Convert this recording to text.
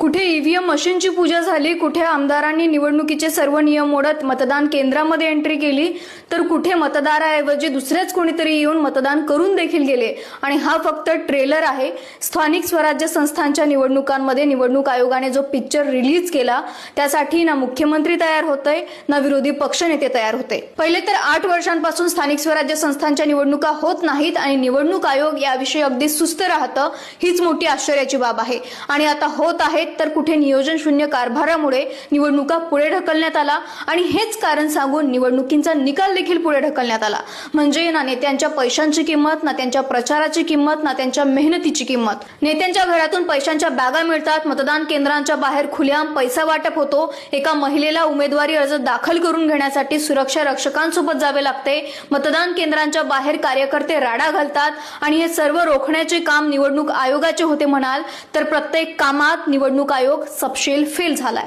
कुठे ईव्हीएम मशीनची पूजा झाली कुठे आमदारांनी निवडणुकीचे सर्व नियम मोडत मतदान केंद्रामध्ये एंट्री केली तर कुठे मतदाराऐवजी दुसरेच कोणीतरी येऊन मतदान करून देखील गेले. आणि हा फक्त ट्रेलर आहे. स्थानिक स्वराज्य संस्थांच्या निवडणुकांमध्ये निवडणूक आयोगाने जो पिक्चर रिलीज केला त्यासाठी ना मुख्यमंत्री तयार होतय ना विरोधी पक्षनेते तयार होते पहिले तर आठ वर्षांपासून स्थानिक स्वराज्य संस्थांच्या निवडणुका होत नाहीत आणि निवडणूक आयोग याविषयी अगदी सुस्त राहतं हीच मोठी आश्चर्याची बाब आहे. आणि आता होत आहेत तर कुठे नियोजन शून्य कारभारामुळे निवडणुका पुढे ढकलण्यात आला आणि हेच कारण सांगून निवडणुकींचा निकाल देखील पुढे ढकलण्यात आला. म्हणजे ना नेत्यांच्या पैशांची किंमत ना त्यांच्या प्रचाराची किंमत ना त्यांच्या मेहनतीची किंमत. नेत्यांच्या घरातून पैशांच्या बॅगा मिळतात मतदान केंद्रांच्या बाहेर खुलेआम पैसा वाटप होतो. एका महिलेला उमेदवारी अर्ज दाखल करून घेण्यासाठी सुरक्षा रक्षकांसोबत जावे लागते. मतदान केंद्रांच्या बाहेर कार्यकर्ते राडा घालतात आणि हे सर्व रोखण्याचे काम निवडणूक आयोगाचे होते म्हणाल तर प्रत्येक कामात निवडणूक निवडणूक आयोग सपशेल फेल झालाय.